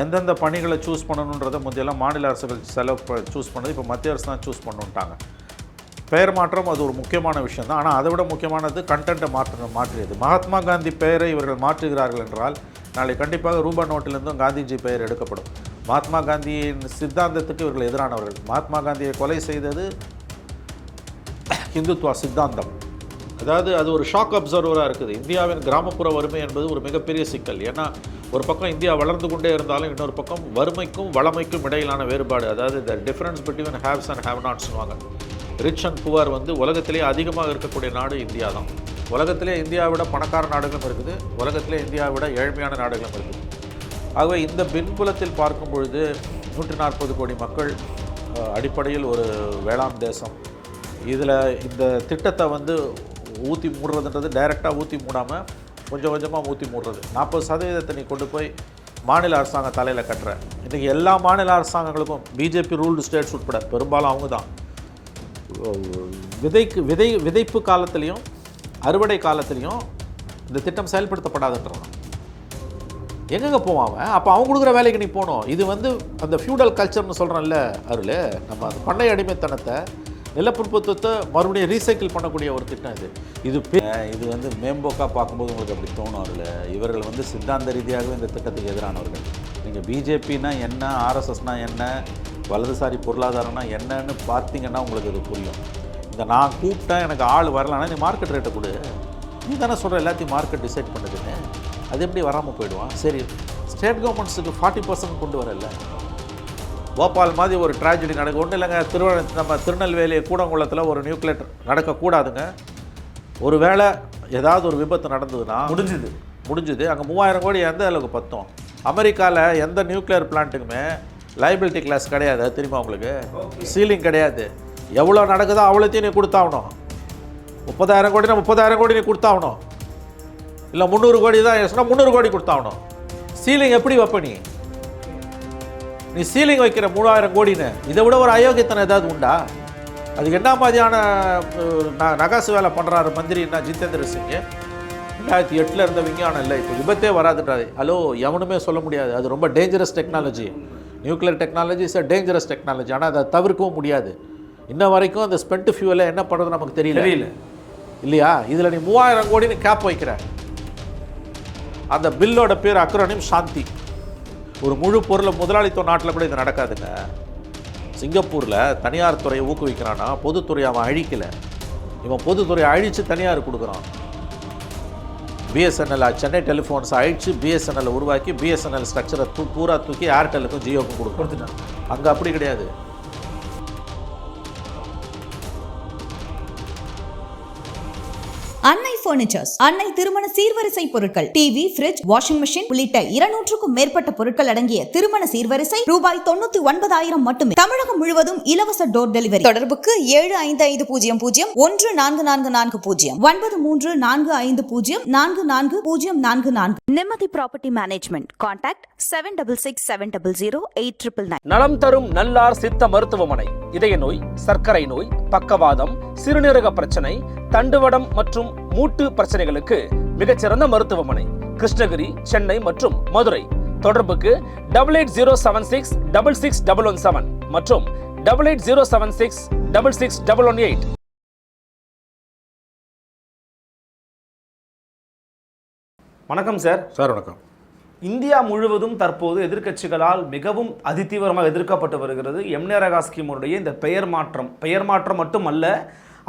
எந்தெந்த பணிகளை சூஸ் பண்ணணுன்றதை முந்தையெல்லாம் மாநில அரசுகள் செலவு சூஸ் பண்ணது இப்போ மத்திய அரசு தான் சூஸ் பண்ணுன்ட்டாங்க. பெயர் மாற்றம் அது ஒரு முக்கியமான விஷயம் தான். ஆனால் அதை விட முக்கியமானது கண்டென்ட்டை மாற்ற மாற்றியது. மகாத்மா காந்தி பெயரை இவர்கள் மாற்றுகிறார்கள் என்றால் நாளை கண்டிப்பாக ரூபா நோட்டிலிருந்தும் காந்திஜி பெயர் எடுக்கப்படும். மகாத்மா காந்தியின் சித்தாந்தத்துக்கு இவர்கள் எதிரானவர்கள். மகாத்மா காந்தியை கொலை செய்தது இந்துத்வா சித்தாந்தம். அதாவது அது ஒரு ஷாக் அப்சர்வராக இருக்குது. இந்தியாவின் கிராமப்புற வறுமை என்பது ஒரு மிகப்பெரிய சிக்கல். ஏன்னா ஒரு பக்கம் இந்தியா வளர்ந்து கொண்டே இருந்தாலும் இன்னொரு பக்கம் வறுமைக்கும் வளமைக்கும் இடையிலான வேறுபாடு. அதாவது the difference between haves and have நாட்ஸ்வாங்க rich and poor வந்து உலகத்திலே அதிகமாக இருக்கக்கூடிய நாடு இந்தியா தான். உலகத்திலே இந்தியாவிட விட பணக்கார நாடுகளும் இருக்குது. உலகத்திலே இந்தியாவை விட ஏழ்மையான நாடுகளும் இருக்குது. ஆகவே இந்த பின்புலத்தில் பார்க்கும் பொழுது நூற்றி நாற்பது கோடி மக்கள் அடிப்படையில் ஒரு வேளாண் தேசம். இதில் இந்த திட்டத்தை வந்து ஊற்றி மூடுறதுன்றது டைரெக்டாக ஊற்றி மூடாமல் கொஞ்சம் கொஞ்சமாக ஊற்றி மூடுறது. நாற்பது சதவீதத்தை நீ கொண்டு போய் மாநில அரசாங்கம் தலையில் கட்டுற. இன்றைக்கி எல்லா மாநில அரசாங்கங்களுக்கும் பிஜேபி ரூல்டு ஸ்டேட்ஸ் உட்பட பெரும்பாலும் அவங்க தான் விதைக்கு விதை விதைப்பு காலத்துலேயும் அறுவடை காலத்துலேயும் இந்த திட்டம் செயல்படுத்தப்படாதுன்றான் எங்கெங்கே போவான் அவன்? அப்போ அவன் கொடுக்குற வேலைக்கு நீ போகணும். இது வந்து அந்த ஃபியூடல் கல்ச்சர்னு சொல்கிறான்ல அருள். நம்ம அந்த பண்ணை அடிமைத்தனத்தை நிலப்பிற்பத்தத்தை மறுபடியும் ரீசைக்கிள் பண்ணக்கூடிய ஒரு திட்டம் இது. இது பே- இது வந்து மேம்போக்காக பார்க்கும்போது உங்களுக்கு அப்படி தோணும் அதில். இவர்கள் வந்து சித்தாந்த ரீதியாகவே இந்த திட்டத்துக்கு எதிரானவர்கள். நீங்கள் பிஜேபினா என்ன ஆர்எஸ்எஸ்னா என்ன வலதுசாரி பொருளாதாரம்னா என்னன்னு பார்த்தீங்கன்னா உங்களுக்கு இது புரியும். இந்த நான் கூப்பிட்டேன் எனக்கு ஆள் வரலன்னா நீ மார்க்கெட் ரேட்டை கொடு. நீ தானே சொல்கிற எல்லாத்தையும் மார்க்கெட் டிசைட் பண்ணுதுன்னு. அது எப்படி வராமல் போயிடுவான்? சரி ஸ்டேட் கவர்மெண்ட்ஸுக்கு ஃபார்ட்டி பர்சன்ட் கொண்டு வரல. போபால் மாதிரி ஒரு ட்ராஜடி நடக்க ஒன்றும் இல்லைங்க. திருவ நம்ம திருநெல்வேலி கூடங்குளத்தில் ஒரு நியூக்ளியர் நடக்கக்கூடாதுங்க. ஒரு வேளை ஏதாவது ஒரு விபத்து நடந்ததுன்னா முடிஞ்சுது. முடிஞ்சுது. அங்கே மூவாயிரம் கோடி எந்த அளவுக்கு பத்தும்? அமெரிக்காவில் எந்த நியூக்ளியர் பிளான்ட்டுக்குமே லைபிலிட்டி கிளாஸ் கிடையாது. தெரியுமா உங்களுக்கு? சீலிங் கிடையாது. எவ்வளோ நடக்குதோ அவ்வளோத்தையும் நீ கொடுத்தாகணும். முப்பதாயிரம் கோடினா முப்பதாயிரம் கோடி நீ கொடுத்தாகணும். இல்லை முந்நூறு கோடி தான் சொன்னால் முந்நூறு கோடி கொடுத்தாகணும். சீலிங் எப்படி வைப்ப நீ? நீ சீலிங் வைக்கிற மூணாயிரம் கோடின்னு இதை விட ஒரு அயோக்கியத்தனம் ஏதாவது உண்டா? அதுக்கு என்ன மாதிரியான நகாசு வேலை பண்ணுறாரு மந்திரின்னா ஜிதேந்திர சிங் ரெண்டாயிரத்தி எட்டில் இருந்த விஞ்ஞானம் இல்லை இப்போ விபத்தே வராதுன்றாரு. ஹலோ எவனுமே சொல்ல முடியாது. அது ரொம்ப dangerous technology nuclear technology is a dangerous technology ஆனால் அதை தவிர்க்கவும் முடியாது. இன்ன வரைக்கும் அந்த ஸ்பெண்ட் ஃபியூலை என்ன பண்ணுறது நமக்கு தெரியல. தெரியல. இல்லையா? இதில் நீ மூவாயிரம் கோடின்னு கேப் வைக்கிற. அந்த பில்லோட பேர் அக்ரோனிம் சாந்தி ஒரு முழு பொருளை முதலாளித்துவ நாட்டில் கூட இது நடக்காதுங்க. சிங்கப்பூரில் தனியார் துறையை ஊக்குவிக்கிறான்னா பொதுத்துறையை அவன் அழிக்கல. இவன் பொதுத்துறையை அழித்து தனியார் கொடுக்குறான். பிஎஸ்என்எல் சென்னை டெலிஃபோன்ஸ் அழிச்சு பிஎஸ்என்எல் உருவாக்கி பிஎஸ்என்எல் ஸ்ட்ரக்சரை தூ பூரா தூக்கி ஏர்டெலுக்கும் ஜியோக்கும் கொடுக்கும் கொடுத்துட்டான் அங்கே அப்படி கிடையாது. அன்னை பர்னிச்சர்ஸ் அன்னை திருமண சீர்வரிசை பொருட்கள் டிவி ஃபிரிட்ஜ் வாஷிங் மெஷின் உள்ளிட்ட இருநூற்றுக்கும் மேற்பட்ட பொருட்கள் அடங்கிய திருமண சீர்வரிசை ரூபாய் தொண்ணூத்தி ஒன்பதாயிரம் மட்டுமே தமிழகம் முழுவதும் இலவச டோர் டெலிவரி தொடர்புக்கு ஏழு ஐந்து ஐந்து பூஜ்ஜியம் பூஜ்ஜியம் ஒன்று நான்கு நான்கு நான்கு பூஜ்ஜியம் ஒன்பது மூன்று நான்கு ஐந்து பூஜ்ஜியம் நான்கு நான்கு பூஜ்ஜியம் நான்கு நான்கு Nimati Property Management. Contact 7667008999. நலம் தரும் நல்லார் சித்த மருத்துவமனை இதய நோய் சர்க்கரை நோய் பக்கவாதம் சிறுநீரக பிரச்சனை தண்டுவடம் மற்றும் மூட்டு பிரச்சனைகளுக்கு மிகச்சிறந்த மருத்துவமனை கிருஷ்ணகிரி சென்னை மற்றும் மதுரை. தொடர்புக்கு double eight zero seven six double six double one seven மற்றும் double eight zero seven six double six double one eight வணக்கம் சார். சார் வணக்கம். இந்தியா முழுவதும் தற்போது எதிர்க்கட்சிகளால் மிகவும் அதிதீவிரமாக எதிர்க்கப்பட்டு வருகிறது. எம்னேரகா ஸ்கீமுடைய இந்த பெயர் மாற்றம். பெயர் மாற்றம் மட்டுமல்ல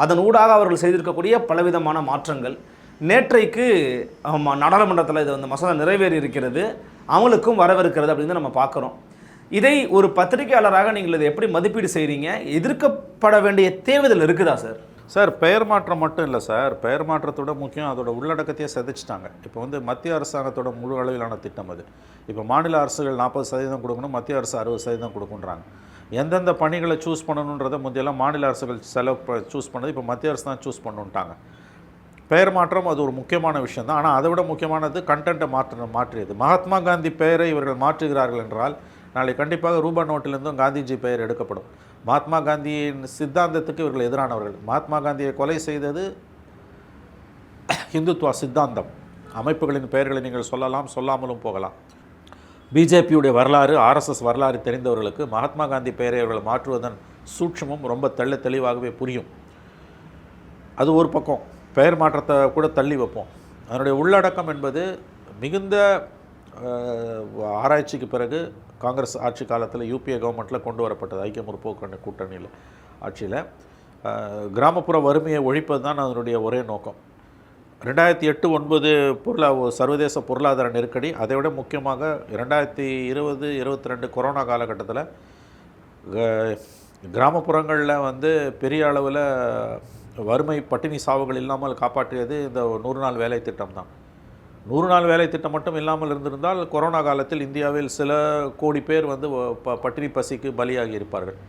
அதன் ஊடாக அவர்கள் செய்திருக்கக்கூடிய பலவிதமான மாற்றங்கள். நேற்றைக்கு நாடாளுமன்றத்தில் இது வந்து மசோதா நிறைவேறி இருக்கிறது அமலுக்கும் வரவிருக்கிறது அப்படின்னு நம்ம பார்க்குறோம். இதை ஒரு பத்திரிகையாளராக நீங்கள் இதை எப்படி மதிப்பீடு செய்கிறீங்க எதிர்க்கப்பட வேண்டிய தேவைதல் இருக்குதா சார்? சார் பெயர் மாற்றம் மட்டும் இல்லை சார். பெயர் மாற்றத்தோட முக்கியம் அதோட உள்ளடக்கத்தையே செதைச்சிட்டாங்க. இப்போ வந்து மத்திய அரசாங்கத்தோட முழு அளவிலான திட்டம் அது. இப்போ மாநில அரசுகள் நாற்பது சதவீதம் கொடுக்கணும் மத்திய அரசு அறுபது சதவீதம் கொடுக்குன்றாங்க. எந்தெந்த பணிகளை சூஸ் பண்ணணுன்றதை முந்தையெல்லாம் மாநில அரசுகள் செலவு சூஸ் பண்ணது இப்போ மத்திய அரசு தான் சூஸ் பண்ணுன்ட்டாங்க. பெயர் மாற்றம் அது ஒரு முக்கியமான விஷயம் தான் ஆனால் அதை விட முக்கியமானது கண்டென்ட்டை மாற்ற மாற்றியது. மகாத்மா காந்தி பெயரை இவர்கள் மாற்றுகிறார்கள் என்றால் நாளை கண்டிப்பாக ரூபா நோட்டிலிருந்தும் காந்திஜி பெயர் எடுக்கப்படும். மகாத்மா காந்தியின் சித்தாந்தத்துக்கு இவர்கள் எதிரானவர்கள். மகாத்மா காந்தியை கொலை செய்தது ஹிந்துத்வா சித்தாந்தம். அமைப்புகளின் பெயர்களை நீங்கள் சொல்லலாம் சொல்லாமலும் போகலாம். பிஜேபியுடைய வரலாறு ஆர்எஸ்எஸ் வரலாறு தெரிந்தவர்களுக்கு மகாத்மா காந்தி பெயரை அவர்கள் மாற்றுவதன் சூட்சமும் ரொம்ப தெள்ள தெளிவாகவே புரியும். அது ஒரு பக்கம். பெயர் மாற்றத்தை கூட தள்ளி வைப்போம். அதனுடைய உள்ளடக்கம் என்பது மிகுந்த ஆராய்ச்சிக்கு பிறகு காங்கிரஸ் ஆட்சி காலத்தில் யூபிஏ கவர்மெண்ட்டில் கொண்டு வரப்பட்டது. ஐக்கிய முற்போக்கு கூட்டணியில் ஆட்சியில். கிராமப்புற வறுமையை ஒழிப்பது தான் அதனுடைய ஒரே நோக்கம். ரெண்டாயிரத்தி எட்டு ஒன்பது பொருளா சர்வதேச பொருளாதார நெருக்கடி அதை விட முக்கியமாக ரெண்டாயிரத்தி இருபது இருபத்தி ரெண்டு கொரோனா காலகட்டத்தில் கிராமப்புறங்களில் வந்து பெரிய அளவில் வறுமை பட்டினி சாவுகள் இல்லாமல் காப்பாற்றியது இந்த நூறு நாள் வேலை திட்டம் தான். நூறு நாள் வேலை திட்டம் மட்டும் இல்லாமல் இருந்திருந்தால் கொரோனா காலத்தில் இந்தியாவில் சில கோடி பேர் வந்து ப பட்டினி பசிக்கு பலியாகி இருப்பார்கள்.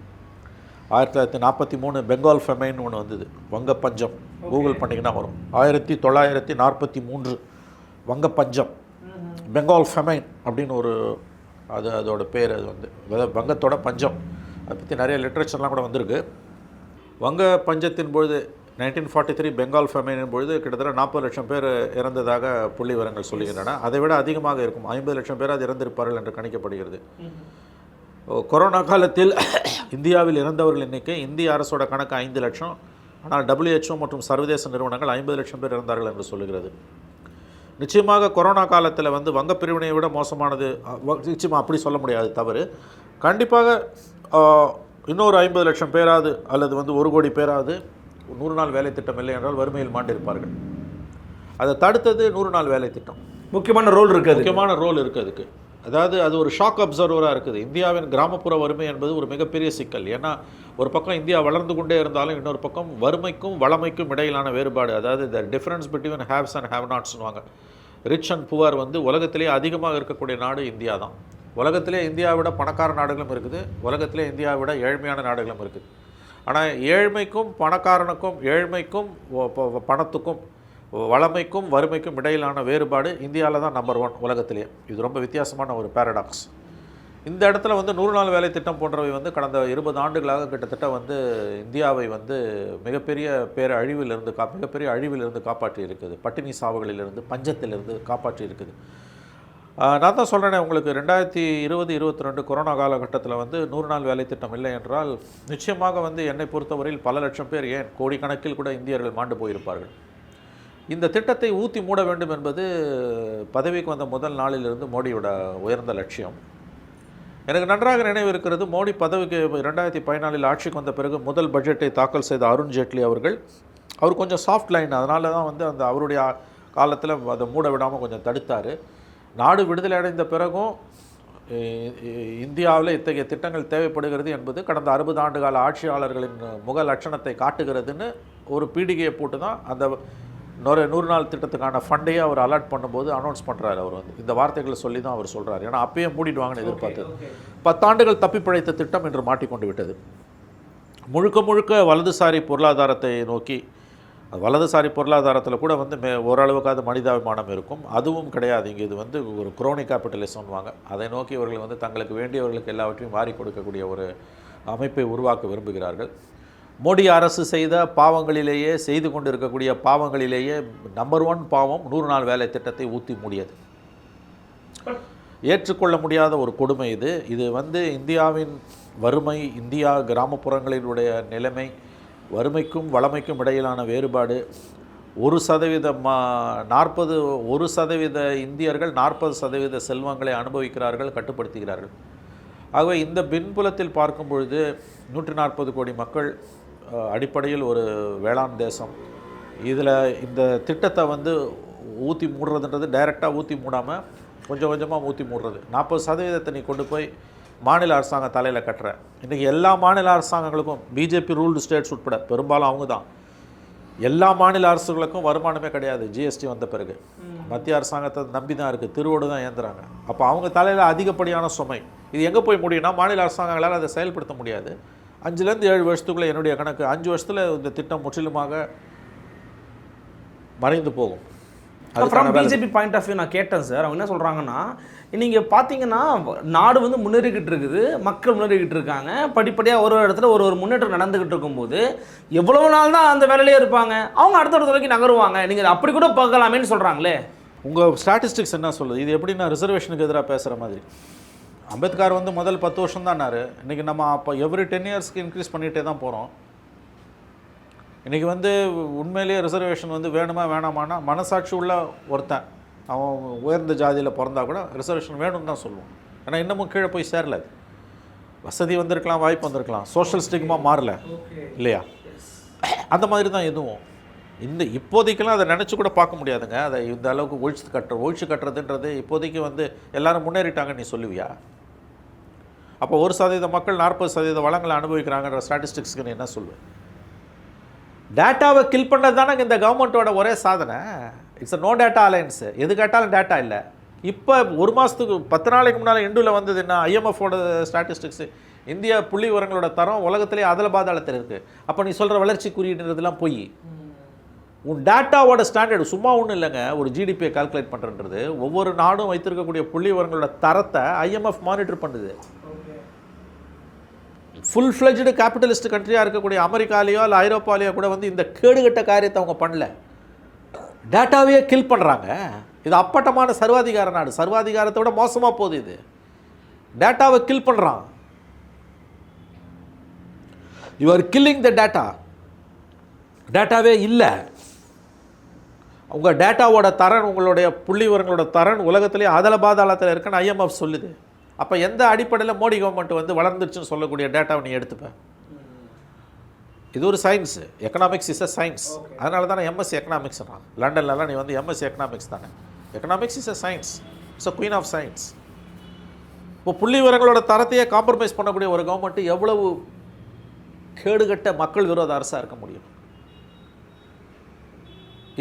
ஆயிரத்தி தொள்ளாயிரத்தி நாற்பத்தி மூணு பெங்கால் ஃபெமைன் ஒன்று வந்தது. வங்க பஞ்சம் கூகுள் பண்ணிங்கன்னா வரும். ஆயிரத்தி தொள்ளாயிரத்தி நாற்பத்தி மூன்று வங்க பஞ்சம் பெங்கால் ஃபெமைன் அப்படின்னு ஒரு அது அதோட பேர் அது வந்து. அதாவது வங்கத்தோட பஞ்சம். அதை பற்றி நிறைய லிட்ரேச்சர்லாம் கூட வந்திருக்கு. வங்க பஞ்சத்தின் பொழுது nineteen forty three Bengal famine பொழுது கிட்டத்தட்ட நாற்பது லட்சம் பேர் இறந்ததாக புள்ளி விவரங்கள் சொல்லுகின்றன. அதை விட அதிகமாக இருக்கும். ஐம்பது லட்சம் பேர் அது இறந்திருப்பார்கள் என்று கணிக்கப்படுகிறது. கொரோனா காலத்தில் இந்தியாவில் இறந்தவர்கள் எண்ணிக்கை இந்திய அரசோட கணக்கு ஐந்து லட்சம் ஆனால் WHO மற்றும் சர்வதேச நிறுவனங்கள் ஐம்பது லட்சம் பேர் இறந்தார்கள் என்று சொல்லுகிறது. நிச்சயமாக கொரோனா காலத்தில் வந்து வங்க பிரிவினையை விட மோசமானது நிச்சயமாக அப்படி சொல்ல முடியாது தவறு. கண்டிப்பாக இன்னொரு ஐம்பது லட்சம் பேராது அல்லது வந்து ஒரு கோடி பேராது நூறு நாள் வேலை திட்டம் இல்லை என்றால் வறுமையில் மாண்டிருப்பார்கள். அதை தடுத்தது நூறு நாள் வேலை திட்டம். முக்கியமான ரோல் இருக்குது முக்கியமான ரோல் இருக்குது அதுக்கு. அதாவது அது ஒரு ஷாக் அப்சர்வராக இருக்குது. இந்தியாவின் கிராமப்புற வறுமை என்பது ஒரு மிகப்பெரிய சிக்கல். ஏன்னா ஒரு பக்கம் இந்தியா வளர்ந்து கொண்டே இருந்தாலும் இன்னொரு பக்கம் வறுமைக்கும் வளமைக்கும் இடையிலான வேறுபாடு. அதாவது the difference between haves and have நாட்ஸ்னுவாங்க rich and poor வந்து உலகத்திலேயே அதிகமாக இருக்கக்கூடிய நாடு இந்தியா தான். உலகத்திலே இந்தியாவை விட பணக்கார நாடுகளும் இருக்குது. உலகத்திலே இந்தியாவை விட ஏழ்மையான நாடுகளும் இருக்குது. ஆனால் ஏழ்மைக்கும் பணக்காரனுக்கும் ஏழ்மைக்கும் பணத்துக்கும் வளமைக்கும் வறுமைக்கும் இடையிலான வேறுபாடு இந்தியாவில் தான் நம்பர் ஒன் உலகத்திலேயே இது ரொம்ப வித்தியாசமான ஒரு பேரடாக்ஸ் இந்த இடத்துல வந்து நூறு நாள் வேலை திட்டம் போன்றவை வந்து கடந்த இருபது ஆண்டுகளாக கிட்டத்தட்ட வந்து இந்தியாவை வந்து மிகப்பெரிய பேர அழிவிலிருந்து கா மிகப்பெரிய அழிவிலிருந்து காப்பாற்றி இருக்குது பட்டினி சாவுகளிலிருந்து பஞ்சத்திலிருந்து காப்பாற்றி இருக்குது நான் தான் சொல்கிறேனே உங்களுக்கு ரெண்டாயிரத்தி இருபது இருபத்தி ரெண்டு கொரோனா காலகட்டத்தில் வந்து நூறு நாள் வேலை திட்டம் இல்லை என்றால் நிச்சயமாக வந்து என்னை பொறுத்தவரையில் பல லட்சம் பேர் ஏன் கோடிக்கணக்கில் கூட இந்தியர்கள் மாண்டு போயிருப்பார்கள். இந்த திட்டத்தை ஊற்றி மூட வேண்டும் என்பது பதவிக்கு வந்த முதல் நாளிலிருந்து மோடியோட உயர்ந்த லட்சியம். எனக்கு நன்றாக நினைவு இருக்கிறது மோடி பதவிக்கு ரெண்டாயிரத்தி பதினாலில் ஆட்சிக்கு வந்த பிறகு முதல் பட்ஜெட்டை தாக்கல் செய்த அருண் ஜேட்லி அவர்கள் அவர் கொஞ்சம் சாஃப்ட் லைன் அதனால தான் வந்து அந்த அவருடைய காலத்தில் அதை மூட விடாமல் கொஞ்சம் தடுத்தார். நாடு விடுதலை அடைந்த பிறகும் இந்தியாவில் இத்தகைய திட்டங்கள் தேவைப்படுகிறது என்பது கடந்த அறுபது ஆண்டு கால ஆட்சியாளர்களின் முக லட்சணத்தை காட்டுகிறதுன்னு ஒரு பீடிகையை போட்டு தான் அந்த நூறு நூறு நாள் திட்டத்துக்கான ஃபண்டையே அவர் அலாட் பண்ணும்போது அனௌன்ஸ் பண்ணுறாரு அவர் வந்து. இந்த வார்த்தைகளை சொல்லி தான் அவர் சொல்கிறார் ஏன்னா அப்பயே மூடிடுவாங்கன்னு எதிர்பார்த்தது. பத்தாண்டுகள் தப்பி பிழைத்த திட்டம் என்று மாட்டிக்கொண்டு விட்டது. முழுக்க முழுக்க வலதுசாரி பொருளாதாரத்தை நோக்கி வலதுசாரி பொருளாதாரத்தில் கூட வந்து மே ஓரளவுக்காவது மனிதாபிமானம் இருக்கும். அதுவும் கிடையாது. இங்கே இது வந்து ஒரு குரோனி கேபிட்டலிசம்வாங்க அதை நோக்கி இவர்கள் வந்து தங்களுக்கு வேண்டியவர்களுக்கு எல்லாவற்றையும் வாரி கொடுக்கக்கூடிய ஒரு அமைப்பை உருவாக்க விரும்புகிறார்கள். மோடி அரசு செய்த பாவங்களிலேயே செய்து கொண்டு இருக்கக்கூடிய பாவங்களிலேயே நம்பர் ஒன் பாவம் நூறு நாள் வேலை திட்டத்தை ஊற்றி மூடியது. ஏற்றுக்கொள்ள முடியாத ஒரு கொடுமை இது. இது வந்து இந்தியாவின் வறுமை இந்தியா கிராமப்புறங்களினுடைய நிலைமை வறுமைக்கும் வளமைக்கும் இடையிலான வேறுபாடு. ஒரு சதவீத மா நாற்பது ஒரு சதவீத இந்தியர்கள் நாற்பது சதவீத செல்வங்களை அனுபவிக்கிறார்கள் கட்டுப்படுத்துகிறார்கள். ஆகவே இந்த பின்புலத்தில் பார்க்கும் பொழுது நூற்றி நாற்பது கோடி மக்கள் அடிப்படையில் ஒரு வேளாண் தேசம். இதில் இந்த திட்டத்தை வந்து ஊற்றி மூடுறதுன்றது டைரெக்டாக ஊற்றி மூடாமல் கொஞ்சம் கொஞ்சமாக ஊற்றி மூடுறது. நாற்பது சதவீதத்தை நீ கொண்டு போய் மாநில அரசாங்கம் தலையில் கட்டுற. இன்றைக்கி எல்லா மாநில அரசாங்கங்களுக்கும் பிஜேபி ரூல்டு ஸ்டேட்ஸ் உட்பட பெரும்பாலும் அவங்க தான். எல்லா மாநில அரசுகளுக்கும் வருமானமே கிடையாது. ஜிஎஸ்டி வந்த பிறகு. மத்திய அரசாங்கத்தை நம்பி தான் இருக்குது திருவோடு தான் ஏந்துறாங்க. அப்போ அவங்க தலையில் அதிகப்படியான சுமை. இது எங்கே போய் முடியும்னா மாநில அரசாங்கங்களால் அதை செயல்படுத்த முடியாது. அஞ்சுலேருந்து ஏழு வருஷத்துக்குள்ளே என்னுடைய கணக்கு அஞ்சு வருஷத்தில் இந்த திட்டம் முற்றிலுமாக மறைந்து போகும். வேலை பிஜேபி பாயிண்ட் ஆஃப் வியூ நான் கேட்டேன் சார். அவங்க என்ன சொல்கிறாங்கன்னா நீங்கள் பார்த்தீங்கன்னா நாடு வந்து முன்னேறிக்கிட்டு இருக்குது மக்கள் முன்னேறிக்கிட்டு இருக்காங்க. படிப்படியாக ஒரு ஒரு இடத்துல ஒரு ஒரு முன்னேற்றம் நடந்துக்கிட்டு இருக்கும்போது எவ்வளவு நாள் தான் அந்த வேலையிலே இருப்பாங்க? அவங்க அடுத்த இடத்துல வரைக்கும் நகருவாங்க. நீங்கள் அப்படி கூட பார்க்கலாமேன்னு சொல்கிறாங்களே உங்கள் ஸ்டாட்டிஸ்டிக்ஸ் என்ன சொல்லுது? இது எப்படி நான் ரிசர்வேஷனுக்கு எதிராக பேசுகிற மாதிரி? அம்பேத்கர் வந்து முதல் பத்து வருஷம் தான்னாரு இன்றைக்கி நம்ம அப்போ எவ்ரி டென் இயர்ஸ்க்கு இன்க்ரீஸ் பண்ணிகிட்டே தான் போகிறோம் இன்றைக்கி வந்து உண்மையிலேயே ரிசர்வேஷன் வந்து வேணுமா வேணாமான்னா மனசாட்சி உள்ள ஒருத்தன். அவன் உயர்ந்த ஜாதியில் பிறந்தா கூட ரிசர்வேஷன் வேணும்னு தான் சொல்லுவோம் ஏன்னா இன்னமும் கீழே போய் சேரல அது. வசதி வந்திருக்கலாம் வாய்ப்பு வந்திருக்கலாம். சோஷியல் ஸ்டிக்மா மாறல. இல்லையா? அந்த மாதிரி தான் எதுவும். இந்த இப்போதைக்கெல்லாம் அதை நினச்சி கூட பார்க்க முடியாதுங்க. அதை இந்த அளவுக்கு ஒழிச்சு கட்டுற ஒழிச்சு கட்டுறதுன்றது இப்போதைக்கு வந்து எல்லாரும் முன்னேறிட்டாங்கன்னு நீ சொல்லுவியா? அப்போ ஒரு சதவீத மக்கள் நாற்பது சதவீத வளங்களை அனுபவிக்கிறாங்கன்ற ஸ்டாட்டிஸ்டிக்ஸ்க்கு நீ என்ன சொல்லுவேன் டேட்டாவை கில் பண்ணது தானே இந்த கவர்மெண்ட்டோட ஒரே சாதனை. இட்ஸ் நோ டேட்டா அலையன்ஸு எது கேட்டாலும் டேட்டா இல்லை. இப்போ ஒரு மாதத்துக்கு பத்து நாளைக்கு முன்னால் இண்டுவில் வந்தது என்ன? ஐஎம்எஃபோட ஸ்டாட்டிஸ்டிக்ஸு இந்தியா புள்ளி உரங்களோட தரம் உலகத்திலே அதில் பாதாளத்தில் இருக்குது அப்போ நீ சொல்கிற வளர்ச்சி குறியீடுன்றதுலாம் பொய். உன் டேட்டாவோட ஸ்டாண்டர்டு சும்மா ஒன்றும் இல்லைங்க. ஒரு ஜிடிபியை கால்குலேட் பண்ணுறன்றது ஒவ்வொரு நாடும் வைத்திருக்கக்கூடிய புள்ளி விவரங்களோட தரத்தை ஐஎம்எஃப் மானிட்டர் பண்ணுது. ஃபுல் ஃப்ளெஜ்டு கேபிட்டலிஸ்ட் கண்ட்ரியாக இருக்கக்கூடிய அமெரிக்காலேயோ இல்லை ஐரோப்பாலேயோ கூட வந்து இந்த கேடுகட்ட காரியத்தை அவங்க பண்ணல. டேட்டாவையே கில் பண்ணுறாங்க இது அப்பட்டமான சர்வாதிகார நாடு. சர்வாதிகாரத்தை விட மோசமாக போகுது இது. டேட்டாவை கில் பண்ணுறான் you are killing the data டேட்டாவே இல்லை. உங்கள் டேட்டாவோட தரன் உங்களுடைய புள்ளி விவரங்களோட தரன் உலகத்திலே அதல பாதாளத்தில் இருக்குன்னு ஐஎம்எஃப் சொல்லுது. அப்போ எந்த அடிப்படையில் மோடி கவர்மெண்ட் வந்து வளர்ந்துருச்சுன்னு சொல்லக்கூடிய டேட்டாவை நீ எடுத்துப்ப? இது ஒரு science economics is a science அதனால தானே எம்எஸ்சி எக்கனாமிக்ஸ்னா லண்டன்லலாம் நீ வந்து எம்எஸ்சி எக்கனாமிக்ஸ் தானே. Economics is a science it's a queen of science இப்போ புள்ளி விவரங்களோட தரத்தையே காம்ப்ரமைஸ் பண்ணக்கூடிய ஒரு கவர்மெண்ட் எவ்வளவு கேடுகட்ட மக்கள் விரோத அரசாக இருக்க முடியும்?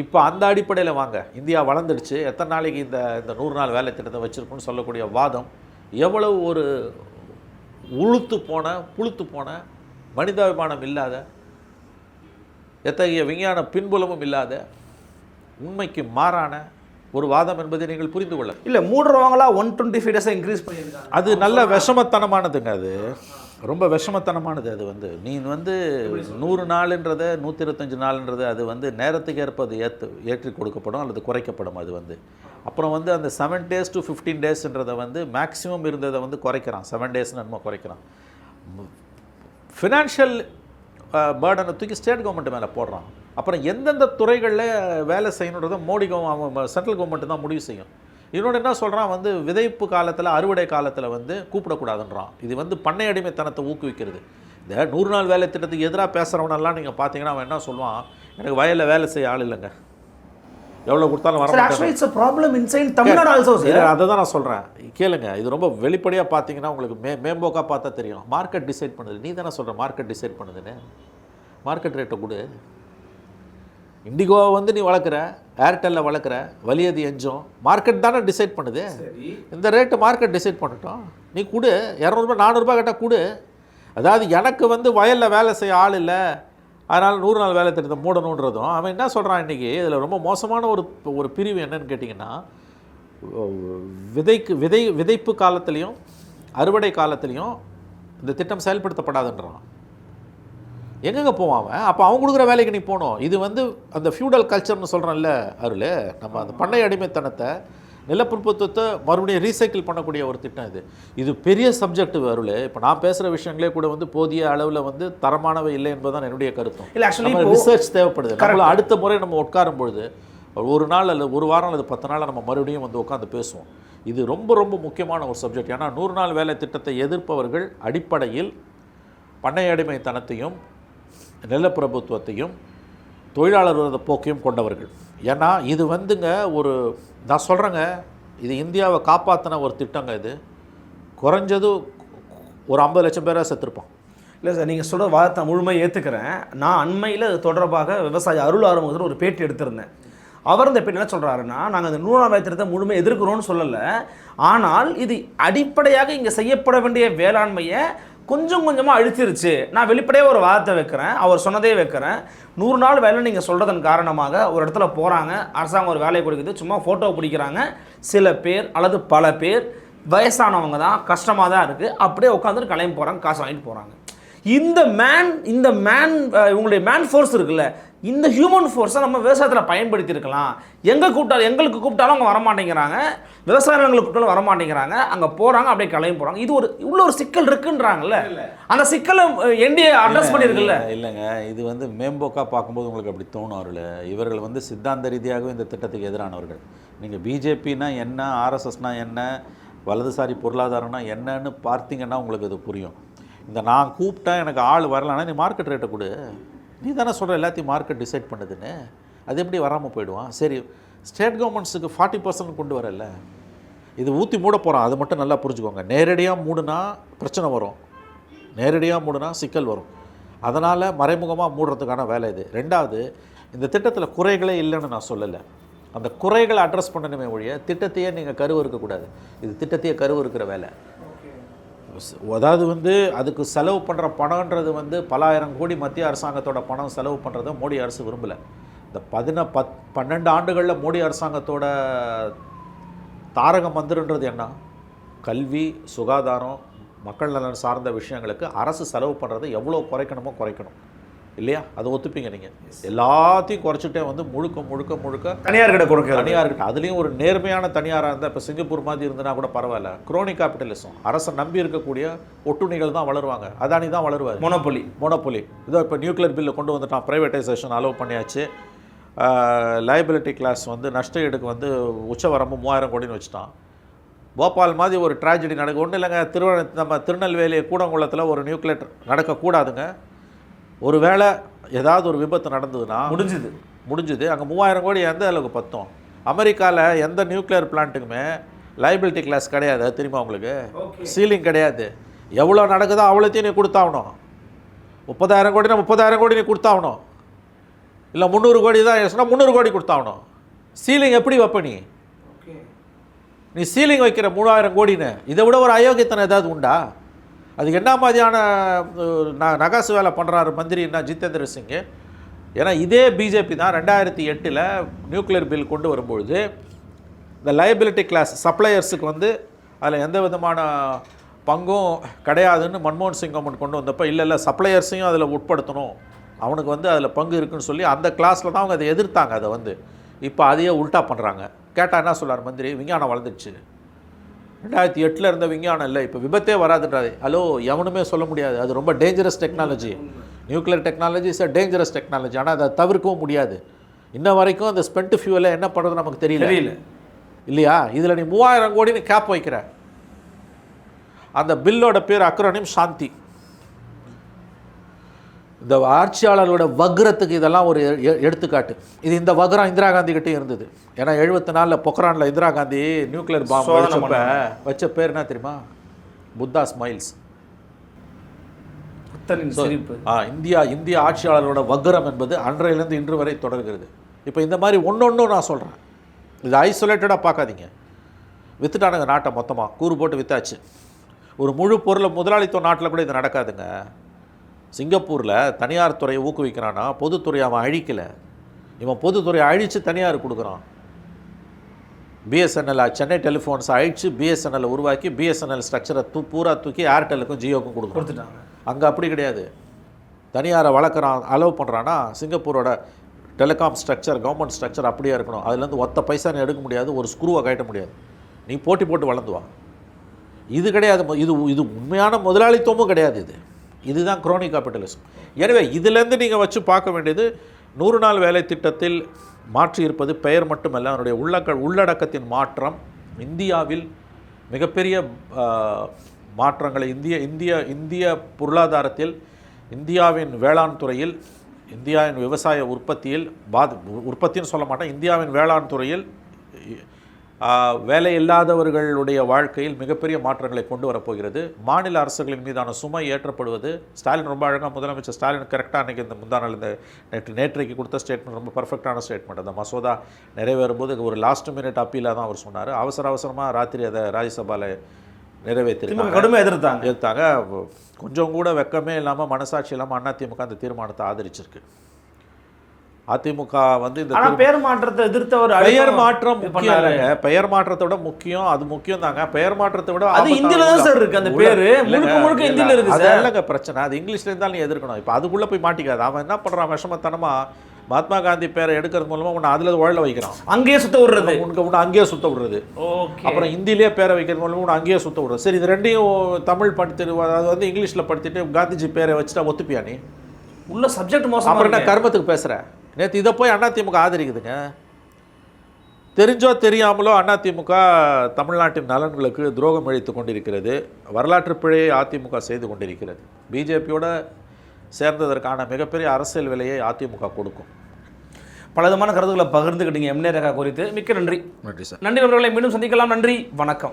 இப்போ அந்த அடிப்படையில் வாங்க. இந்தியா வளர்ந்துடுச்சு. எத்தனை நாளைக்கு இந்த இந்த நூறு நாள் வேலை திட்டத்தை வச்சுருக்குன்னு சொல்லக்கூடிய வாதம் எவ்வளவு ஒரு உளுத்து போன புழுத்து போன மனிதாபிமானம் இல்லாத எத்தகைய விஞ்ஞான பின்புலமும் இல்லாத உண்மைக்கு மாறான ஒரு வாதம் என்பதை நீங்கள் புரிந்து கொள்ள. இல்லை மூடுறவங்களா ஒன் டுவெண்ட்டி ஃபைவ் டேஸாக இன்க்ரீஸ் பண்ணியிருக்காங்க. அது நல்ல விஷமத்தனமானதுங்க அது. ரொம்ப விஷமத்தனமானது அது வந்து. நீ வந்து நூறு நாளுன்றதை நூற்றி இருபத்தஞ்சு நாளுன்றது அது வந்து நேரத்துக்கு ஏற்ப அது ஏற்று ஏற்றி கொடுக்கப்படும் அல்லது குறைக்கப்படும் அது வந்து. அப்புறம் வந்து அந்த செவன் டேஸ் டு ஃபிஃப்டீன் டேஸ்ன்றதை வந்து மேக்ஸிமம் இருந்ததை வந்து குறைக்கிறான். செவன் டேஸ்னு நம்ம குறைக்கிறான். ஃபினான்ஷியல் பேர்டனை தூக்கி ஸ்டேட் கவர்மெண்ட் மேலே போடுறான். அப்புறம் எந்தெந்த துறைகளில் வேலை செய்யணுன்றதை மோடி கவர்மெண்ட் சென்ட்ரல் கவர்மெண்ட் தான் முடிவு செய்யும். இன்னொன்று என்ன சொல்கிறான் வந்து விதைப்பு காலத்தில் அறுவடை காலத்தில் வந்து கூப்பிடக்கூடாதுன்றான். இது வந்து பண்ணை அடிமைத்தனத்தை ஊக்குவிக்கிறது. இந்த நூறு நாள் வேலை திட்டத்துக்கு எதிராக பேசுகிறவனெல்லாம் நீங்கள் பார்த்தீங்கன்னா அவன் என்ன சொல்லுவான்? எனக்கு வயலில் வேலை செய்ய ஆள் இல்லைங்க. எவ்வளோ கொடுத்தாலும் வர மாட்டேன் ப்ராப்ளம் இன்சைட் தமிழ்நாடு ஆல்சோ அதை தான் நான் சொல்கிறேன் கேளுங்க இது ரொம்ப வெளிப்படையாக பார்த்தீங்கன்னா உங்களுக்கு மே மேம்போக்காக பார்த்தா தெரியும். மார்க்கெட் டிசைட் பண்ணுது. நீ தானே சொல்கிற மார்க்கெட் டிசைட் பண்ணுதுன்னு. மார்க்கெட் ரேட்டை கொடு. இண்டிகோவை வந்து நீ வளர்க்குற ஏர்டெல்லில் வளர்க்குற வலியது எஞ்சம் மார்க்கெட் தானே டிசைட் பண்ணுது. இந்த ரேட்டு மார்க்கெட் டிசைட் பண்ணட்டும். நீ கொடு இரநூறுபா நானூறுபா கேட்டால் கொடு. அதாவது எனக்கு வந்து வயலில் வேலை செய்ய ஆள் இல்லை. அதனால் நூறு நாள் வேலை திட்டத்தை மூடணுன்றதும் அவன் என்ன சொல்கிறான் இன்றைக்கி இதில் ரொம்ப மோசமான ஒரு ஒரு பிரிவு என்னன்னு கேட்டிங்கன்னா விதைக்கு விதை விதைப்பு காலத்துலேயும் அறுவடை காலத்துலேயும் இந்த திட்டம் செயல்படுத்தப்படாதுன்றான். எங்கெங்க போவான் அவன்? அப்போ அவன் கொடுக்குற வேலைக்கு நீ போகணும் இது வந்து அந்த ஃபியூடல் கல்ச்சர்னு சொல்கிறோம்ல அருள். நம்ம அந்த பண்ணை அடிமைத்தனத்தை நிலப்பிரபுத்துவத்தை மறுபடியும் ரீசைக்கிள் பண்ணக்கூடிய ஒரு திட்டம் இது. இது பெரிய சப்ஜெக்ட் அருள். இப்போ நான் பேசுகிற விஷயங்களே கூட வந்து போதிய அளவில் வந்து தரமானவை இல்லை என்பதுதான் என்னுடைய கருத்தும். இல்ல, இப்போ- ரிசர்ச் தேவைப்படுது. நம்மள அடுத்த முறை நம்ம உட்காரும் பொழுது ஒரு நாள் அல்லது ஒரு வாரம் அல்லது பத்து நாள் நம்ம மறுபடியும் வந்து உட்காந்து பேசுவோம். இது ரொம்ப ரொம்ப முக்கியமான ஒரு சப்ஜெக்ட் ஏன்னா நூறு நாள் வேலை திட்டத்தை எதிர்ப்பவர்கள் அடிப்படையில் பண்ணை அடிமைத்தனத்தையும் நிலப்பிரபுத்துவத்தையும் தொழிலாளர் விரோத போக்கையும் கொண்டவர்கள். ஏன்னா இது வந்துங்க ஒரு நான் சொல்கிறேங்க இது இந்தியாவை காப்பாற்றின ஒரு திட்டங்க இது. குறைஞ்சது ஒரு ஐம்பது லட்சம் பேராக செத்துருப்பான் இல்லை சார் நீங்கள் சொல்கிற வார்த்தை முழுமையாக ஏற்றுக்கிறேன் நான் அண்மையில் இது தொடர்பாக விவசாயி அருள் ஆரம்பத்தில் ஒரு பேட்டி எடுத்திருந்தேன். அவர் இந்த பேட்டி என்ன சொல்கிறாருன்னா நாங்கள் அந்த நூறாம் திட்டத்தை முழுமையை எதிர்க்கிறோன்னு சொல்லலை. ஆனால் இது அடிப்படையாக இங்கே செய்யப்பட வேண்டிய வேளாண்மையை கொஞ்சம் கொஞ்சமாக அழிச்சிருச்சு. நான் வெளிப்படையாக ஒரு வாதத்தை வைக்கிறேன். அவர் சொன்னதே வைக்கிறேன். நூறு நாள் வேலை நீங்கள் சொல்கிறதன் காரணமாக ஒரு இடத்துல போகிறாங்க அரசாங்கம் ஒரு வேலையை கொடுக்குது. சும்மா ஃபோட்டோ பிடிக்கிறாங்க. சில பேர் அல்லது பல பேர் வயசானவங்க தான் கஷ்டமாக தான் இருக்குது அப்படியே உட்காந்துட்டு கிளம்பி போகிறாங்க காசு வாங்கிட்டு போகிறாங்க இந்த மேன் இந்த மேன் இவங்களுடைய மேன் ஃபோர்ஸ் இருக்குல்ல இந்த ஹியூமன் ஃபோர்ஸை நம்ம விவசாயத்தில் பயன்படுத்தியிருக்கலாம். எங்கே கூப்பிட்டாலும் எங்களுக்கு கூப்பிட்டாலும் அவங்க வரமாட்டேங்கிறாங்க. விவசாய நிலங்களுக்கு கூப்பிட்டாலும் வரமாட்டேங்கிறாங்க. அங்கே போகிறாங்க அப்படியே கிளம்பி போகிறாங்க இது ஒரு இவ்வளோ ஒரு சிக்கல் இருக்குன்றாங்கல்ல. அந்த சிக்கலை என்டிஏ அட்ரஸ் பண்ணியிருக்குல்ல. இல்ல- இல்லைங்க. இது வந்து மேம்போக்காக பார்க்கும்போது உங்களுக்கு அப்படி தோணும் அவர்கள் இவர்கள் வந்து சித்தாந்த ரீதியாகவே இந்த திட்டத்துக்கு எதிரானவர்கள். நீங்கள் பிஜேபினா என்ன ஆர்எஸ்எஸ்னா என்ன வலதுசாரி பொருளாதாரம்னா என்னன்னு பார்த்தீங்கன்னா உங்களுக்கு அது புரியும். இந்த நான் கூப்பிட்டா எனக்கு ஆள் வரலன்னா நீ மார்க்கெட் ரேட்டை கொடு. நீ தானே சொல்கிற எல்லாத்தையும் மார்க்கெட் டிசைட் பண்ணுதுன்னு. அது எப்படி வராமல் போயிடுவான்? சரி ஸ்டேட் கவர்மெண்ட்ஸுக்கு ஃபார்ட்டி பர்சன்ட் கொண்டு வரல. இது ஊற்றி மூட போகிறான் அது மட்டும் நல்லா புரிஞ்சுக்கோங்க. நேரடியாக மூடுனா பிரச்சனை வரும். நேரடியாக மூடுனா சிக்கல் வரும். அதனால் மறைமுகமாக மூடுறதுக்கான வேலை இது. ரெண்டாவது இந்த திட்டத்தில் குறைகளே இல்லைன்னு நான் சொல்லலை. அந்த குறைகளை அட்ரஸ் பண்ணணுமே ஒழிய திட்டத்தையே நீங்கள் கருவு இருக்கக்கூடாது இது திட்டத்தையே கருவு இருக்கிற வேலை. அதாவது வந்து அதுக்கு செலவு பண்ணுற பணம்ன்றது வந்து பலாயிரம் கோடி மத்திய அரசாங்கத்தோட பணம் செலவு பண்ணுறத மோடி அரசு விரும்பலை. இந்த பதின பத் பன்னெண்டு ஆண்டுகளில் மோடி அரசாங்கத்தோட தாரக மந்திரன்றது என்ன? கல்வி சுகாதாரம் மக்கள் நலன் சார்ந்த விஷயங்களுக்கு அரசு செலவு பண்ணுறதை எவ்வளோ குறைக்கணுமோ குறைக்கணும். இல்லையா? அதை ஒத்துப்பீங்க நீங்கள் எல்லாத்தையும் குறைச்சிட்டே வந்து முழுக்க முழுக்க முழுக்க தனியார் கிட்ட கொடுக்க தனியார் கிட்ட. அதுலேயும் ஒரு நேர்மையான தனியாராக இருந்தால் இப்போ சிங்கப்பூர் மாதிரி இருந்தனா கூட பரவாயில்ல. குரோனி கேபிட்டலிசம் அரசை நம்பி இருக்கக்கூடிய ஒட்டுணிகள் தான் வளருவாங்க. அதானி தான் வளருவார். மொனப்பொலி மோனோபொலி இதோ இப்போ நியூக்ளியர் பில்லை கொண்டு வந்துட்டான். ப்ரைவேட்டைசேஷன் அலோவ் பண்ணியாச்சு. லைபிலிட்டி கிளாஸ் வந்து நஷ்ட ஈடுக்கு வந்து உச்சவரம்பு மூவாயிரம் கோடின்னு வச்சுட்டான். போபால் மாதிரி ஒரு ட்ராஜடி நடக்க. ஒன்றும் இல்லைங்க. திருவ நம்ம திருநெல்வேலி கூடங்குளத்தில் ஒரு நியூக்ளியர் நடக்கக்கூடாதுங்க. ஒரு வேளை ஏதாவது ஒரு விபத்து நடந்ததுன்னா முடிஞ்சுது. முடிஞ்சுது. அங்கே மூவாயிரம் கோடி எந்த அளவுக்கு பத்தும்? அமெரிக்காவில் எந்த நியூக்ளியர் பிளான்ட்டுக்குமே லைபிலிட்டி கிளாஸ் கிடையாது. அது தெரியுமா உங்களுக்கு? சீலிங் கிடையாது. எவ்வளோ நடக்குதோ அவ்வளோத்தையும் நீ கொடுத்தாகணும். முப்பதாயிரம் கோடினா முப்பதாயிரம் கோடி நீ கொடுத்தாகணும். இல்லை முந்நூறு கோடி தான் யோசனை முந்நூறு கோடி கொடுத்தாகணும். சீலிங் எப்படி வைப்ப நீ? நீ சீலிங் வைக்கிற மூணாயிரம் கோடின்னு. இதை விட ஒரு அயோக்கியத்தனம் ஏதாவது உண்டா? அதுக்கு என்ன மாதிரியான நகாசு வேலை பண்ணுறாரு மந்திரின்னா ஜிதேந்திர சிங்கு. ஏன்னா இதே பிஜேபி தான் ரெண்டாயிரத்தி எட்டில் நியூக்ளியர் பில் கொண்டு வரும்பொழுது இந்த லயபிலிட்டி கிளாஸ் சப்ளையர்ஸுக்கு வந்து அதில் எந்த விதமான பங்கும் கிடையாதுன்னு மன்மோகன் சிங் கவர்மெண்ட் கொண்டு வந்தப்போ இல்லை இல்லை சப்ளையர்ஸையும் அதில் உட்படுத்தணும். அவனுக்கு வந்து அதில் பங்கு இருக்குன்னு சொல்லி அந்த கிளாஸில் தான் அவங்க அதை எதிர்த்தாங்க அதை வந்து. இப்போ அதையே உல்ட்டா பண்ணுறாங்க கேட்டால் என்ன சொல்கிறார் மந்திரி? விஞ்ஞானம் வளர்ந்துடுச்சு. ரெண்டாயிரத்தி எட்டில் இருந்த விஞ்ஞானம் இல்லை இப்போ விபத்தே வராதுன்றாரு. ஹலோ எவனுமே சொல்ல முடியாது. அது ரொம்ப dangerous technology nuclear technology is a dangerous technology ஆனால் அதை தவிர்க்கவும் முடியாது. இன்ன வரைக்கும் அந்த ஸ்பெண்ட் ஃபியூலை என்ன பண்ணுறது நமக்கு தெரியல. தெரியல. இல்லையா? இதில் நீ மூவாயிரம் கோடின்னு கேப் வைக்கிற. அந்த பில்லோட பேர் அக்ரோனிம் சாந்தி இந்த ஆட்சியாளர்களோட வக்ரத்துக்கு இதெல்லாம் ஒரு எடுத்துக்காட்டு. இது இந்த வக்ரம் இந்திரா காந்தி கிட்டே இருந்தது. ஏன்னா எழுபத்தி நாலில் பொக்ரானில் இந்திரா காந்தி நியூக்ளியர் பாம்பு. வச்ச பேர் என்ன தெரியுமா? புத்தா ஸ்மைல்ஸ். இந்தியா இந்திய ஆட்சியாளர்களோட வக்ரம் என்பது அன்றையிலேருந்து இன்று வரை தொடர்கிறது. இப்போ இந்த மாதிரி ஒன்று நான் சொல்கிறேன் இது ஐசோலேட்டடாக பார்க்காதீங்க. வித்துட்டானுங்க நாட்டை மொத்தமாக கூறு போட்டு வித்தாச்சு. ஒரு முழு பொருளை முதலாளித்துவ நாட்டில் கூட இது நடக்காதுங்க. சிங்கப்பூரில் தனியார் துறையை ஊக்குவிக்கிறான்னா பொதுத்துறையை அவன் அழிக்கலை. இவன் பொதுத்துறையை அழித்து தனியார் கொடுக்குறான். பிஎஸ்என்எல் சென்னை டெலிஃபோன்ஸ் அழித்து பிஎஸ்என்எல் உருவாக்கி பிஎஸ்என்எல் ஸ்ட்ரக்சரை தூ பூரா தூக்கி ஏர்டெலுக்கும் ஜியோக்கும் கொடுக்குறான். கொடுத்துட்டாங்க. அங்கே அப்படி கிடையாது. தனியாரை வளர்க்குறான் அலோவ் பண்ணுறான்னா சிங்கப்பூரோட டெலிகாம் ஸ்ட்ரக்சர் கவர்மெண்ட் ஸ்ட்ரக்சர் அப்படியே இருக்கணும். அதுலேருந்து ஒத்த பைசா நீ எடுக்க முடியாது ஒரு ஸ்க்ரூவை கட்ட முடியாது. நீ போட்டி போட்டு வளர்ந்து வா. இது கிடையாது இது இது உண்மையான முதலாளித்துவமும் கிடையாது இது. இதுதான் குரோனி கேபிட்டலிசம் எனவே இதுலேருந்து நீங்கள் வச்சு பார்க்க வேண்டியது நூறு நாள் வேலை திட்டத்தில் மாற்றி இருப்பது பெயர் மட்டுமல்ல அதனுடைய உள்ளக்க உள்ளடக்கத்தின் மாற்றம். இந்தியாவில் மிகப்பெரிய மாற்றங்களை இந்திய இந்திய இந்திய பொருளாதாரத்தில் இந்தியாவின் வேளாண் துறையில் இந்தியாவின் விவசாய உற்பத்தியில் பாதி உற்பத்தின்னு சொல்ல மாட்டேன் இந்தியாவின் வேளாண் துறையில் வேலை இல்லாதவர்களுடைய வாழ்க்கையில் மிகப்பெரிய மாற்றங்களை கொண்டு வரப்போகிறது. மாநில அரசுகளின் மீதான சுமை ஏற்றப்படுவது ஸ்டாலின் ரொம்ப அழகாக முதலமைச்சர் ஸ்டாலின் கரெக்டாக அன்றைக்கி இந்த முந்தா நாள் இந்த நேற்று நேற்றைக்கு கொடுத்த ஸ்டேட்மெண்ட் ரொம்ப பர்ஃபெக்டான ஸ்டேட்மெண்ட் அந்த மசோதா நிறைவேறும்போது ஒரு லாஸ்ட் மினிட் அப்பீலாக தான் அவர் சொன்னார். அவசர அவசரமாக ராத்திரி அதை ராஜ்யசபாவில் நிறைவேற்றிருக்காங்க. கடுமையாக எதிர்த்தாங்க. எடுத்தாங்க கொஞ்சம் கூட வெக்கமே இல்லாமல் மனசாட்சி இல்லாமல் அதிமுக அந்த தீர்மானத்தை ஆதரிச்சிருக்கு. அதிமுக வந்து இந்த பேர் மாற்றத்தை எதிர்த்த ஒரு பெயர் மாற்றம் முக்கியம் பெயர் மாற்றத்தை விட முக்கியம் அது முக்கியம் தாங்க. பெயர் மாற்றத்தை விட அது இந்தியில தான் சார் இருக்கு அந்த பேரு. முழுக்க முழுக்க இந்தியில இருக்கு அது சார். இல்லைங்க பிரச்சனை. அது இங்கிலீஷ்ல இருந்தாலும் நீ எதிர்க்கணும். இப்போ அதுக்குள்ள போய் மாட்டிக்காது. அவன் என்ன பண்றான்? விஷமத்தனமா மகாத்மா காந்தி பேரை எடுக்கிறது மூலமாக உன்னை அதில் உழல வைக்கிறான். அங்கேயே சுத்த விடுறது. உனக்கு உன்னை அங்கேயே சுத்த விடுறது. அப்புறம் ஹிந்திலேயே பேரை வைக்கிறது மூலமாக உன்னை அங்கேயே சுத்த விடுறது. சரி இது ரெண்டையும் தமிழ் படித்து அதாவது வந்து இங்கிலீஷில் படுத்திட்டு காந்திஜி பேரை வச்சுட்டா ஒத்துப்பியா நீ? உள்ள சப்ஜெக்ட் மோசமா அப்புறம். கர்மத்துக்கு பேசுற? நேற்று இதை போய் அதிமுக ஆதரிக்குதுங்க. தெரிஞ்சோ தெரியாமலோ அதிமுக தமிழ்நாட்டின் நலன்களுக்கு துரோகம் இழைத்து கொண்டிருக்கிறது. வரலாற்று பிழையை அதிமுக செய்து கொண்டிருக்கிறது. பிஜேபியோட சேர்ந்ததற்கான மிகப்பெரிய அரசியல் விலையை அதிமுக கொடுக்கும். பல விதமான கருத்துக்களை பகிர்ந்துக்கிட்டீங்க. எம்ஏ ரேகா குறித்து மிக்க நன்றி. நன்றி சார். நன்றி நண்பர்களை மீண்டும் சந்திக்கலாம். நன்றி வணக்கம்.